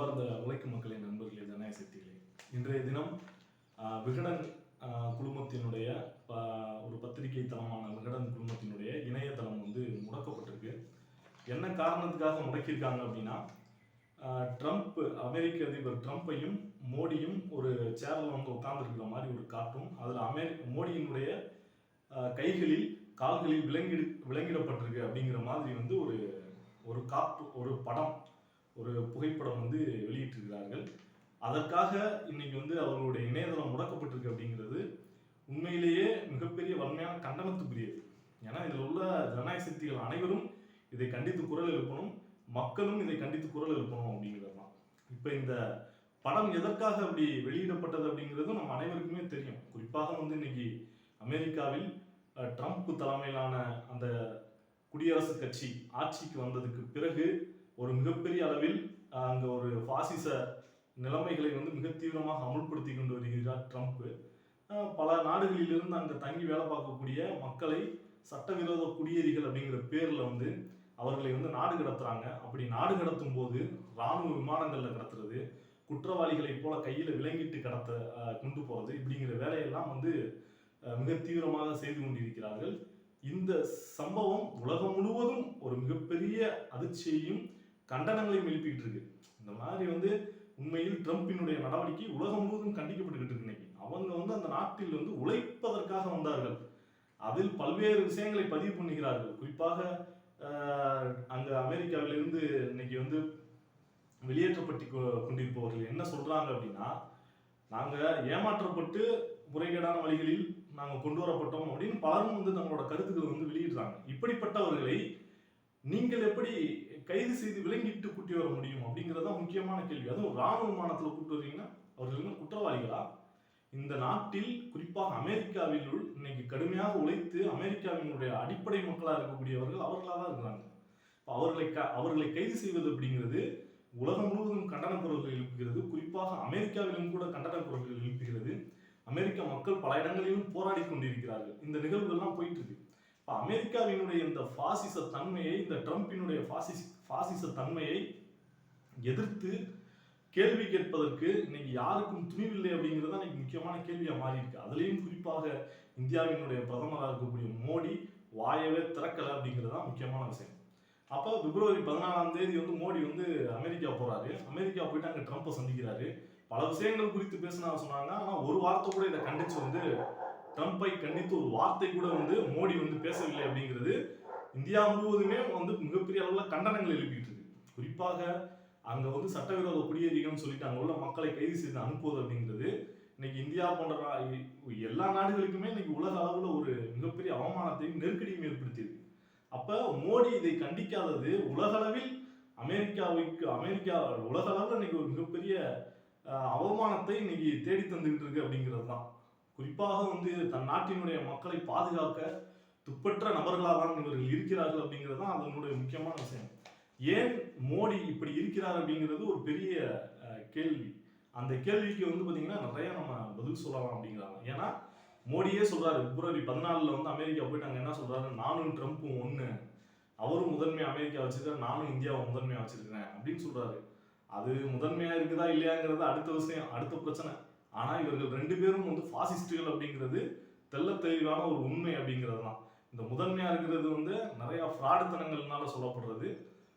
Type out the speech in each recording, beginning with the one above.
அன்பார்ந்த உழைக்கும் மக்களின் நண்பர்களே தானே சக்திகளே. இன்றைய தினம் விகடன் குழுமத்தினுடைய ஒரு பத்திரிகை தளமான விகடன் குழுமத்தினுடைய இணையதளம் வந்து முடக்கப்பட்டிருக்கு. என்ன காரணத்துக்காக முடக்கியிருக்காங்க அப்படின்னா ட்ரம்ப் அமெரிக்க அதிபர் ட்ரம்ப்பையும் மோடியும் ஒரு சேரில் வந்து உட்கார்ந்துருக்கிற மாதிரி ஒரு காட்டும். அதில் அமெரி மோடியினுடைய கைகளில் கால்களில் விலங்கிடு விலங்கிடப்பட்டிருக்கு அப்படிங்கிற மாதிரி வந்து ஒரு ஒரு காப்பு ஒரு படம் ஒரு புகைப்படம் வந்து வெளியிட்டிருக்கிறார்கள். அதற்காக இன்னைக்கு வந்து அவர்களுடைய இணையதளம் முடக்கப்பட்டிருக்கு அப்படிங்கிறது உண்மையிலேயே மிகப்பெரிய வன்மையான கண்டனத்துக்குரியது. ஏன்னா இதில் உள்ள ஜனநாயக சக்திகள் அனைவரும் இதை கண்டித்து குரல் எழுப்பணும் மக்களும் இதை கண்டித்து குரல் எழுப்பணும் அப்படிங்கிறது தான். இப்போ இந்த படம் எதற்காக அப்படி வெளியிடப்பட்டது அப்படிங்கிறது நம்ம அனைவருக்குமே தெரியும். குறிப்பாக வந்து இன்னைக்கு அமெரிக்காவில் ட்ரம்ப் தலைமையிலான அந்த குடியரசுக் கட்சி ஆட்சிக்கு வந்ததுக்கு பிறகு ஒரு மிகப்பெரிய அளவில் அங்கே ஒரு பாசிச நிலைமைகளை வந்து மிக தீவிரமாக அமுல்படுத்தி கொண்டு வருகிறார் ட்ரம்ப். பல நாடுகளிலிருந்து அங்கே தங்கி வேலை பார்க்கக்கூடிய மக்களை சட்டவிரோத குடியேறிகள் அப்படிங்கிற பேரில் வந்து அவர்களை வந்து நாடு கடத்துறாங்க. அப்படி நாடு கடத்தும் போது இராணுவ விமானங்களில் கடத்துறது குற்றவாளிகளைப் போல கையில் விலங்கிட்டு கடத்த கொண்டு போகிறது இப்படிங்கிற வேலையெல்லாம் வந்து மிக தீவிரமாக செய்து கொண்டிருக்கிறார்கள். இந்த சம்பவம் உலகம் முழுவதும் ஒரு மிகப்பெரிய அதிர்ச்சியையும் கண்டனங்களையும் எழுப்பிக்கிட்டு இருக்கு. இந்த மாதிரி வந்து உண்மையில் ட்ரம்பினுடைய நடவடிக்கை உலகம் முழுவதும் கண்டிக்கப்பட்டுக்கிட்டு இருக்கு இன்னைக்கு. அவங்க வந்து அந்த நாட்டில் வந்து உழைப்பதற்காக வந்தார்கள். அதில் பல்வேறு விஷயங்களை பதிவு பண்ணுகிறார்கள். குறிப்பாக அங்கே அங்க அமெரிக்காவிலிருந்து இன்னைக்கு வந்து வெளியேற்றப்பட்டு கொ- கொண்டிருப்பவர்கள் என்ன சொல்றாங்க அப்படின்னா நாங்க ஏமாற்றப்பட்டு முறைகேடான வழிகளில் நாங்கள் கொண்டு வரப்பட்டோம் அப்படின்னு பலரும் வந்து தங்களோட கருத்துக்கள் வந்து வெளியிடுறாங்க. இப்படிப்பட்டவர்களை நீங்கள் எப்படி கைது செய்து விலங்கிட்டு கூட்டி வர முடியும்? அப்படிங்கிறது தான் முக்கியமான கேள்வி. அதுவும் ராணுவ விமானத்தில் கூட்டு வரீங்கன்னா அவர்கள் என்ன குற்றவாளிகளா? இந்த நாட்டில் குறிப்பாக அமெரிக்காவில் இன்னைக்கு கடுமையாக உழைத்து அமெரிக்காவினுடைய அடிப்படை மக்களாக இருக்கக்கூடியவர்கள் அவர்களாக தான் இருக்கிறாங்க. அவர்களை க- அவர்களை கைது செய்வது அப்படிங்கிறது உலகம் முழுவதும் கண்டன குரல்கள் எழுப்புகிறது. குறிப்பாக அமெரிக்காவிலும் கூட கண்டன குரல்கள் எழுப்புகிறது. அமெரிக்க மக்கள் பல இடங்களிலும் போராடி கொண்டிருக்கிறார்கள். இந்த நிகழ்வுகள்லாம் போயிட்டு இருக்கு. அமெரிக்காவினுடைய இந்த பாசிச தன்மையை இந்த ட்ரம்பினுடைய பாசிஸ் பாசிச தன்மையை எதிர்த்து கேள்வி கேட்பதற்கு இன்னைக்கு யாருக்கும் துணிவில்லை அப்படிங்கிறது தான் இன்னைக்கு முக்கியமான கேள்வியாக மாறி இருக்கு குறிப்பாக இந்தியாவினுடைய பிரதமராக இருக்கக்கூடிய மோடி வாயவே திறக்கலை அப்படிங்கிறது தான் முக்கியமான விஷயம். அப்போ பிப்ரவரி பதினாலாம் தேதி வந்து மோடி வந்து அமெரிக்கா போறாரு. அமெரிக்கா போயிட்டு அங்கே ட்ரம்ப்பை சந்திக்கிறாரு. பல விஷயங்கள் குறித்து பேசினா சொன்னாங்க. ஆனால் ஒரு வார்த்தை கூட இதை கண்டிச்சு வந்து ட்ரம்ப்பை கண்டித்து ஒரு வார்த்தை கூட வந்து மோடி வந்து பேசவில்லை அப்படிங்கிறது இந்தியா முழுவதுமே வந்து மிகப்பெரிய அளவில் கண்டனங்கள் எழுப்பிட்டு இருக்கு. குறிப்பாக அங்கே வந்து சட்டவிரோத குடியேறிகள்னு சொல்லிட்டு அங்கே உள்ள மக்களை கைது செய்து அனுப்புவது அப்படிங்கிறது. இன்னைக்கு இந்தியா போன்ற எல்லா நாடுகளுக்குமே இன்னைக்கு உலக அளவில் ஒரு மிகப்பெரிய அவமானத்தையும் நெருக்கடியும் ஏற்படுத்தியிருக்கு அப்போ மோடி இதை கண்டிக்காதது உலகளவில் அமெரிக்காவுக்கு அமெரிக்கா உலகளவில் இன்னைக்கு ஒரு மிகப்பெரிய அவமானத்தை இன்னைக்கு தேடி தந்துகிட்டு இருக்கு அப்படிங்கிறது தான். குறிப்பாக வந்து தன் நாட்டினுடைய மக்களை பாதுகாக்க துப்பற்ற நபர்களாக தான் இவர்கள் இருக்கிறார்கள் அப்படிங்கிறது தான் அதனுடைய முக்கியமான விஷயம். ஏன் மோடி இப்படி இருக்கிறார் அப்படிங்கிறது ஒரு பெரிய கேள்வி. அந்த கேள்விக்கு வந்து பார்த்தீங்கன்னா நிறைய நம்ம பதில் சொல்லலாம் அப்படிங்கிறாங்க. ஏன்னா மோடியே சொல்றாரு பிப்ரவரி பதினாலில் வந்து அமெரிக்கா போயிட்டு அங்க என்ன சொல்றாரு? நானும் ட்ரம்ப்பும் ஒன்று அவரும் முதன்மை அமெரிக்கா வச்சிருக்காரு நானும் இந்தியாவை முதன்மையாக வச்சிருக்கிறேன் அப்படின்னு சொல்றாரு. அது முதன்மையாக இருக்குதா இல்லையாங்கிறது அடுத்த விஷயம் அடுத்த பிரச்சனை. ஆனால் இவர்கள் ரெண்டு பேரும் வந்து ஃபாசிஸ்டுகள் அப்படிங்கிறது தெல்ல தெளிவான ஒரு உண்மை அப்படிங்கிறது தான் இந்த முதன்மையாக இருக்கிறது வந்து நிறையா ஃப்ராடுத்தனங்கள்னால சொல்லப்படுறது.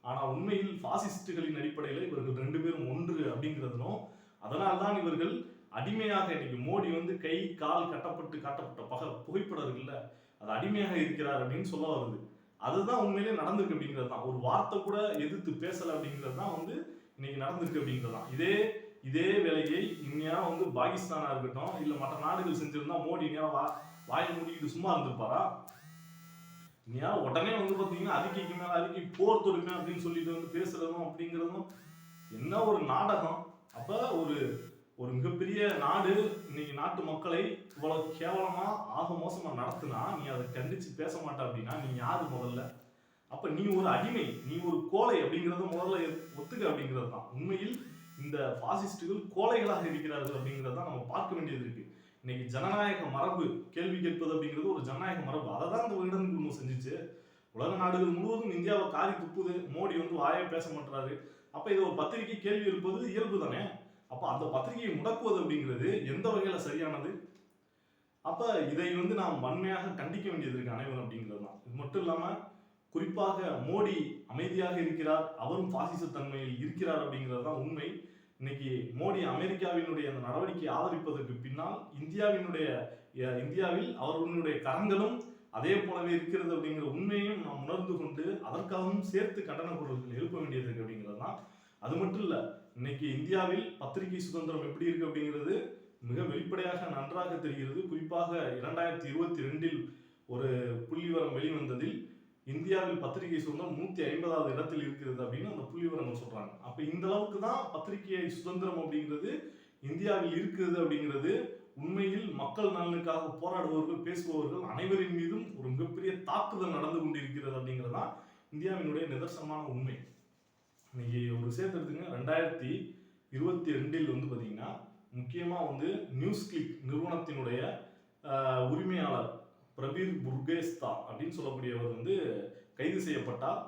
ஆனால் உண்மையில் ஃபாசிஸ்டுகளின் அடிப்படையில் இவர்கள் ரெண்டு பேரும் ஒன்று அப்படிங்கிறதுனும் அதனால்தான் இவர்கள் அடிமையாக இன்னைக்கு மோடி வந்து கை கால் கட்டப்பட்டு காட்டப்பட்ட பக புகைப்படம் இருக்குல்ல அது அடிமையாக இருக்கிறார் அப்படின்னு சொல்ல வருது. அதுதான் உண்மையிலே நடந்திருக்கு அப்படிங்கிறது தான் ஒரு வார்த்தை கூட எதிர்த்து பேசலை அப்படிங்கிறது தான் வந்து இன்னைக்கு நடந்திருக்கு அப்படிங்கிறது தான் இதே இதே வேலையை இந்நேரம் வந்து பாகிஸ்தானா இருக்கட்டும் இல்ல மற்ற நாடுகள் செஞ்சிருந்தா மோடி நேரம் வா வாயை மூடிக்கிட்டு சும்மா இருந்திருப்பாரா? இந்நேரம் உடனே வந்து பாத்தீங்கன்னா அறிக்கைக்கு மேல அறிக்கை போர் தொடுமை அப்படின்னு சொல்லிட்டு வந்து பேசுறதும் அப்படிங்கிறதும் என்ன ஒரு நாடகம். அப்ப ஒரு ஒரு மிகப்பெரிய நாடு இன்னைக்கு நாட்டு மக்களை இவ்வளவு கேவலமா ஆக மோசமா நடத்துனா நீ அதை கண்டிச்சு பேச மாட்ட அப்படின்னா நீ யாரு முதல்ல? அப்ப நீ ஒரு அடிமை நீ ஒரு கோழை அப்படிங்கறத முதல்ல ஒத்துக்க அப்படிங்கிறது தான் உண்மையில் இந்த பாசிஸ்டுகள் கோழைகளாக இருக்கிறார்கள் அப்படிங்கிறத தான் நம்ம பார்க்க வேண்டியது இருக்கு. இன்னைக்கு ஜனநாயக மரபு கேள்வி கேட்பது அப்படிங்கிறது ஒரு ஜனநாயக மரபு. அதை தான் இந்த வருடம் குழுமம் செஞ்சுச்சு. உலக நாடுகள் முழுவதும் இந்தியாவை காரி துப்புது. மோடி வந்து வாயே பேச மாட்டாரு அப்ப இது ஒரு பத்திரிகை கேள்வி இருப்பது இயல்பு தானே? அப்போ அந்த பத்திரிகையை முடக்குவது அப்படிங்கிறது எந்த வகையில சரியானது? அப்போ இதை வந்து நாம் வன்மையாக கண்டிக்க வேண்டியது இருக்கு அனைவரும் அப்படிங்கிறது தான். இது மட்டும் இல்லாமல் குறிப்பாக மோடி அமைதியாக இருக்கிறார். அவரும் பாசிச தன்மையில் இருக்கிறார் அப்படிங்கிறது தான் உண்மை. இன்னைக்கு மோடி அமெரிக்காவினுடைய அந்த நடவடிக்கையை ஆதரிப்பதற்கு பின்னால் இந்தியாவினுடைய இந்தியாவில் அவர்களுடைய கரங்களும் அதே போலவே இருக்கிறது அப்படிங்கிற உண்மையும் நாம் உணர்ந்து கொண்டு அதற்காகவும் சேர்த்து கண்டன குரல்கள் எழுப்ப வேண்டியது இருக்கு அப்படிங்கிறது தான். அது மட்டும் இல்லை இன்னைக்கு இந்தியாவில் பத்திரிகை சுதந்திரம் எப்படி இருக்கு அப்படிங்கிறது மிக வெளிப்படையாக நன்றாக தெரிகிறது. குறிப்பாக இரண்டாயிரத்தி இருபத்தி ரெண்டில் ஒரு புள்ளிவரம் வெளிவந்ததில் இந்தியாவில் பத்திரிகை சுதந்திரம் நூத்தி ஐம்பதாவது இடத்தில் இருக்கிறது அப்படின்னு அந்த புள்ளிவரங்கள் சொல்றாங்க. அப்ப இந்த அளவுக்கு தான் பத்திரிகை சுதந்திரம் அப்படிங்கிறது இந்தியாவில் இருக்கிறது அப்படிங்கிறது உண்மையில் மக்கள் நலனுக்காக போராடுபவர்கள் பேசுபவர்கள் அனைவரின் மீதும் ஒரு மிகப்பெரிய தாக்குதல் நடந்து கொண்டிருக்கிறது அப்படிங்கிறது தான் இந்தியாவினுடைய நிதர்சனமான உண்மை. இன்னைக்கு ஒரு விஷயத்தை எடுத்துங்க. ரெண்டாயிரத்தி இருபத்தி ரெண்டில் வந்து பார்த்தீங்கன்னா முக்கியமாக வந்து நியூஸ் கிளிக் நிறுவனத்தினுடைய உரிமையாளர் பிரபீர் புர்கேஸ்தா அப்படின்னு சொல்லக்கூடியவர் வந்து கைது செய்யப்பட்டார்.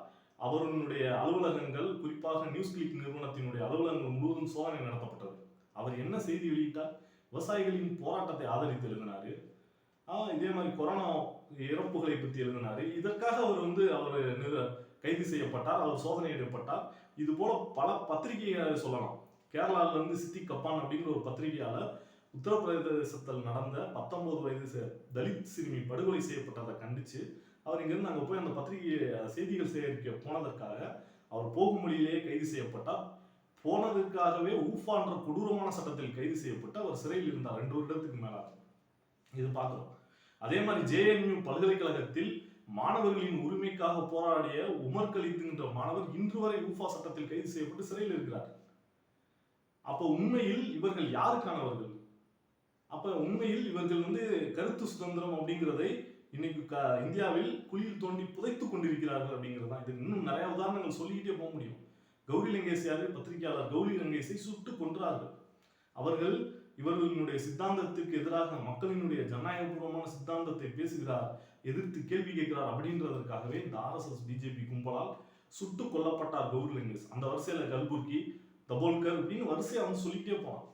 அவருடைய அலுவலகங்கள் குறிப்பாக நியூஸ் கிளிக் நிறுவனத்தினுடைய அலுவலகங்கள் முழுவதும் சோதனை நடத்தப்பட்டது. அவர் என்ன செய்தி வெளியிட்டார்? விவசாயிகளின் போராட்டத்தை ஆதரித்து எழுதினாரு. இதே மாதிரி கொரோனா இறப்புகளை பற்றி எழுதினாரு. இதற்காக அவர் வந்து அவர் கைது செய்யப்பட்டார் அவர் சோதனையிடப்பட்டார் இது போல பல பத்திரிகையாளர் சொல்லலாம். கேரளாவிலிருந்து இருந்து சித்தி கப்பான் அப்படிங்கிற ஒரு பத்திரிகையாளர் உத்தரப்பிரதேசத்தில் நடந்த பத்தொன்பது வயது தலித் சிறுமி படுகொலை செய்யப்பட்டதை கண்டிச்சு அவர் இங்கிருந்து அங்கே போய் அந்த பத்திரிகை செய்திகள் சேகரிக்க போனதற்காக அவர் போகும் வழியிலேயே கைது செய்யப்பட்டார். போனதற்காகவே ஊஃபான்ற கொடூரமான சட்டத்தில் கைது செய்யப்பட்டு அவர் சிறையில் இருந்தார். ரெண்டு வருடத்துக்கு மேல இது பார்க்குறோம். அதே மாதிரி ஜேஎன்யூ பல்கலைக்கழகத்தில் மாணவர்களின் உரிமைக்காக போராடிய உமர் கலித்துங்கிற மாணவர் இன்று வரை ஊஃபா சட்டத்தில் கைது செய்யப்பட்டு சிறையில் இருக்கிறார். அப்போ உண்மையில் இவர்கள் யாருக்கானவர்கள்? அப்போ உண்மையில் இவர்கள் வந்து கருத்து சுதந்திரம் அப்படிங்கிறதை இன்னைக்கு க- இந்தியாவில் குழியில் தோண்டி புதைத்துக் கொண்டிருக்கிறார்கள் அப்படிங்கிறது தான் இது இன்னும் நிறைய உதாரணங்கள் சொல்லிக்கிட்டே போக முடியும். கௌரி லங்கேஷ் பத்திரிகையாளர் கௌரி லங்கேஷை சுட்டு கொன்றார்கள். அவர்கள் இவர்களினுடைய சித்தாந்தத்திற்கு எதிராக மக்களினுடைய ஜனநாயகபூர்வமான சித்தாந்தத்தை பேசுகிறார் எதிர்த்து கேள்வி கேட்கிறார் அப்படின்றதற்காகவே இந்த ஆர்எஸ்எஸ் பிஜேபி கும்பலால் சுட்டு கொல்லப்பட்டார் கௌரி லங்கேஷ் அந்த வரிசையில கல்புர்கி தபோல்கர் அப்படின்னு வரிசையை வந்து சொல்லிட்டே போனான்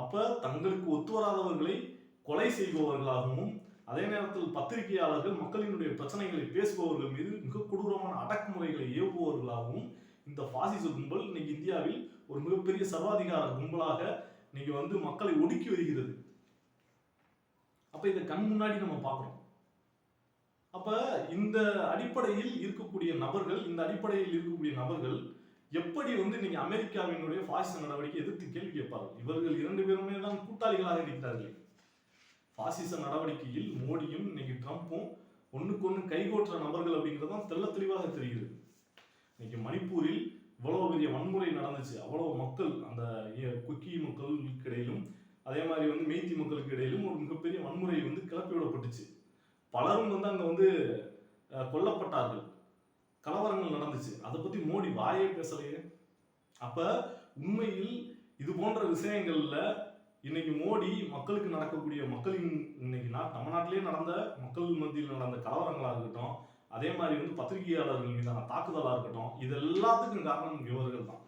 அப்போ தங்களுக்கு ஒத்து வராதவர்களை கொலை செய்பவர்களாகவும் அதே நேரத்தில் பத்திரிகையாளர்கள் மக்களினுடைய பிரச்சனைகளை பேசுபவர்கள் மீது மிக கொடூரமான அடக்குமுறைகளை ஏவுபவர்களாகவும் இந்த பாசிச கும்பல் இன்னைக்கு இந்தியாவில் ஒரு மிகப்பெரிய சர்வாதிகார கும்பலாக இன்னைக்கு வந்து மக்களை ஒடுக்கி வருகிறது. அப்ப இதை கண் முன்னாடி நம்ம பார்க்குறோம் அப்ப இந்த அடிப்படையில் இருக்கக்கூடிய நபர்கள் இந்த அடிப்படையில் இருக்கக்கூடிய நபர்கள் எப்படி வந்து நீங்க அமெரிக்காவினுடைய பாசிச நடவடிக்கை எதிர்த்து கேள்வி கேட்பார்கள்? இவர்கள் இரண்டு பேருமே தான் கூட்டாளிகளாக இருக்கிறார்கள். பாசிச நடவடிக்கையில் மோடியும் இன்னைக்கு ட்ரம்ப்பும் ஒண்ணுக்கு ஒண்ணு கைகோற்ற நபர்கள் அப்படிங்கிறது தான் தெல்ல தெளிவாக தெரிகிறது. இன்னைக்கு மணிப்பூரில் இவ்வளவு பெரிய வன்முறை நடந்துச்சு. அவ்வளவு மக்கள் அந்த குக்கி மக்களுக்கு இடையிலும் அதே மாதிரி வந்து மெய்த்தி மக்களுக்கு இடையிலும் ஒரு மிகப்பெரிய வன்முறை வந்து கிளப்பி விடப்பட்டுச்சு பலரும் வந்து அங்க வந்து கொல்லப்பட்டார்கள். நடந்துச்சு அதை பத்தி மோடி வாயே பேசலையே. அப்ப உண்மையில் இது போன்ற விஷயங்கள்ல இன்னைக்கு மோடி மக்களுக்கு நடக்கக்கூடிய மக்களின் இன்னைக்கு நான் நம்ம நாட்டிலேயே நடந்த மக்கள் மத்தியில் நடந்த கலவரங்களாக இருக்கட்டும் அதே மாதிரி வந்து பத்திரிகையாளர்கள் மீதான தாக்குதலாக இருக்கட்டும் இது எல்லாத்துக்கும் காரணம் இவர்கள் தான்.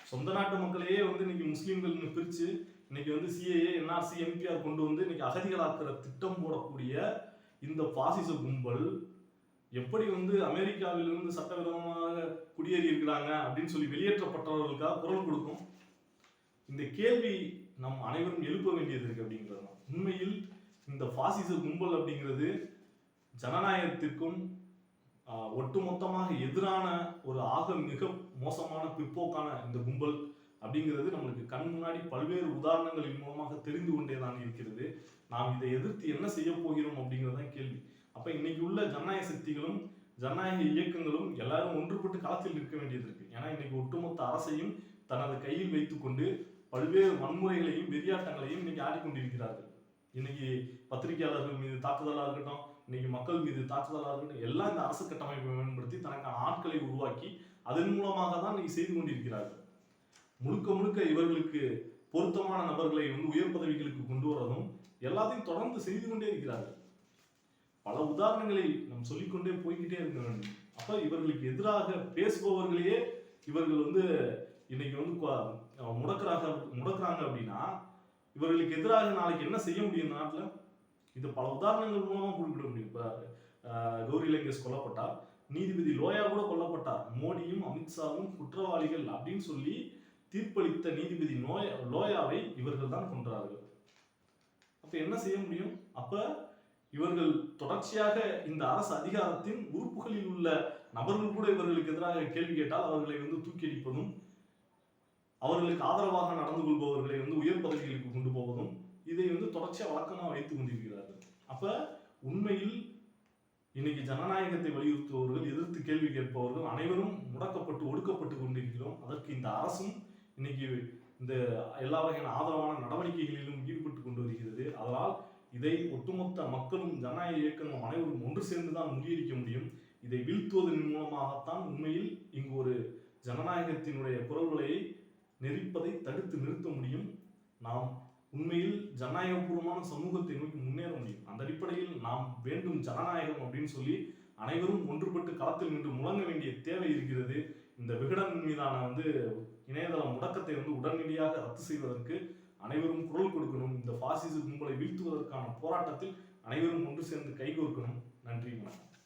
சொந்த நாட்டு மக்களையே வந்து இன்னைக்கு முஸ்லீம்கள்னு பிரித்து இன்னைக்கு வந்து சிஏஏ என்ஆர்சி எம்பிஆர் கொண்டு வந்து இன்னைக்கு அகதிகளாக்குற திட்டம் போடக்கூடிய இந்த பாசிச கும்பல் எப்படி வந்து அமெரிக்காவிலிருந்து சட்டவிரோதமாக குடியேறி இருக்கிறாங்க அப்படின்னு சொல்லி வெளியேற்றப்பட்டவர்களுக்காக குரல் கொடுக்கும். இந்த கேள்வி நம் அனைவரும் எழுப்ப வேண்டியது இருக்கு அப்படிங்கிறது தான். உண்மையில் இந்த பாசிச கும்பல் அப்படிங்கிறது ஜனநாயகத்திற்கும் ஒட்டுமொத்தமாக எதிரான ஒரு ஆக மிக மோசமான பிற்போக்கான இந்த கும்பல் அப்படிங்கிறது நம்மளுக்கு கண் முன்னாடி பல்வேறு உதாரணங்களின் மூலமாக தெரிந்து கொண்டே தான் இருக்கிறது. நாம் இதை எதிர்த்து என்ன செய்ய போகிறோம் அப்படிங்கிறது தான் கேள்வி. அப்போ இன்னைக்கு உள்ள ஜனநாயக சக்திகளும் ஜனநாயக இயக்கங்களும் எல்லாரும் ஒன்றுபட்டு களத்தில் நிற்க வேண்டியது இருக்கு. ஏன்னா இன்னைக்கு ஒட்டுமொத்த அரசையும் தனது கையில் வைத்துக்கொண்டு பல்வேறு வன்முறைகளையும் வெறியாட்டங்களையும் இன்னைக்கு ஆடிக்கொண்டிருக்கிறார்கள். இன்னைக்கு பத்திரிகையாளர்கள் மீது தாக்குதலாக இருக்கட்டும் இன்னைக்கு மக்கள் மீது தாக்குதலாக இருக்கட்டும் எல்லாம் இந்த அரசு கட்டமைப்பை பயன்படுத்தி தனக்கான ஆட்களை உருவாக்கி அதன் மூலமாக தான் இன்னைக்கு செய்து கொண்டிருக்கிறார்கள். முழுக்க முழுக்க இவர்களுக்கு பொருத்தமான நபர்களை வந்து உயர் பதவிகளுக்கு கொண்டு வரதும் எல்லாத்தையும் தொடர்ந்து செய்து கொண்டே இருக்கிறார்கள். பல உதாரணங்களை நாம் சொல்லிக்கொண்டே போய்கிட்டே இருக்க வேண்டும். அப்போ இவர்களுக்கு எதிராக பேசுபவர்களையே இவர்கள் வந்து இன்னைக்கு வந்து கொ- முடக்கிறாங்க அப்படின்னா இவர்களுக்கு எதிராக நாளைக்கு என்ன செய்ய முடியும் நாட்டில்? இது பல உதாரணங்கள் மூலமாக குறிப்பிட முடியும். இப்போ கௌரி லங்கேஷ் கொல்லப்பட்டார். நீதிபதி லோயா கூட கொல்லப்பட்டார். மோடியும் அமித்ஷாவும் குற்றவாளிகள் அப்படின்னு சொல்லி தீர்ப்பளித்த நீதிபதி நோய லோயாவை இவர்கள் தான் கொன்றார்கள். அப்போ என்ன செய்ய முடியும்? அப்போ இவர்கள் தொடர்ச்சியாக இந்த அரசு அதிகாரத்தின் உறுப்புகளில் உள்ள நபர்கள் கூட இவர்களுக்கு எதிராக கேள்வி கேட்டால் அவர்களை வந்து தூக்கி அடிப்பதும் அவர்களுக்கு ஆதரவாக நடந்து கொள்பவர்களை வந்து உயர் பதவிகளுக்கு கொண்டு போவதும் இதை வந்து தொடர்ச்சியாக வழக்கமாக வைத்துக் கொண்டிருக்கிறார்கள். அப்ப உண்மையில் இன்னைக்கு ஜனநாயகத்தை வலியுறுத்துபவர்கள் எதிர்த்து கேள்வி கேட்பவர்கள் அனைவரும் முடக்கப்பட்டு ஒடுக்கப்பட்டு கொண்டிருக்கிறோம். அதற்கு இந்த அரசும் இன்னைக்கு இந்த எல்லா வகையான ஆதரவான நடவடிக்கைகளிலும் ஈடுபட்டு கொண்டு வருகிறது. அதனால் இதை ஒட்டுமொத்த மக்களும் ஜனநாயக இயக்கங்களும் அனைவரும் ஒன்று சேர்ந்துதான் முறியடிக்க முடியும். இதை வீழ்த்துவதன் மூலமாகத்தான் உண்மையில் இங்கு ஒரு ஜனநாயகத்தினுடைய குரல்களை நெரிப்பதை தடுத்து நிறுத்த முடியும். நாம் உண்மையில் ஜனநாயகபூர்வமான சமூகத்தை நோக்கி முன்னேற முடியும். அந்த அடிப்படையில் நாம் வேண்டும் ஜனநாயகம் அப்படின்னு சொல்லி அனைவரும் ஒன்றுபட்டு களத்தில் நின்று முழங்க வேண்டிய தேவை இருக்கிறது. இந்த விகடன் மீதான வந்து இணையதள முடக்கத்தை வந்து உடனடியாக ரத்து செய்வதற்கு அனைவரும் குரல் கொடுக்கணும். இந்த பாசிச கும்பலை வீழ்த்துவதற்கான போராட்டத்தில் அனைவரும் ஒன்று சேர்ந்து கைகோர்க்கணும் நன்றி வணக்கம்.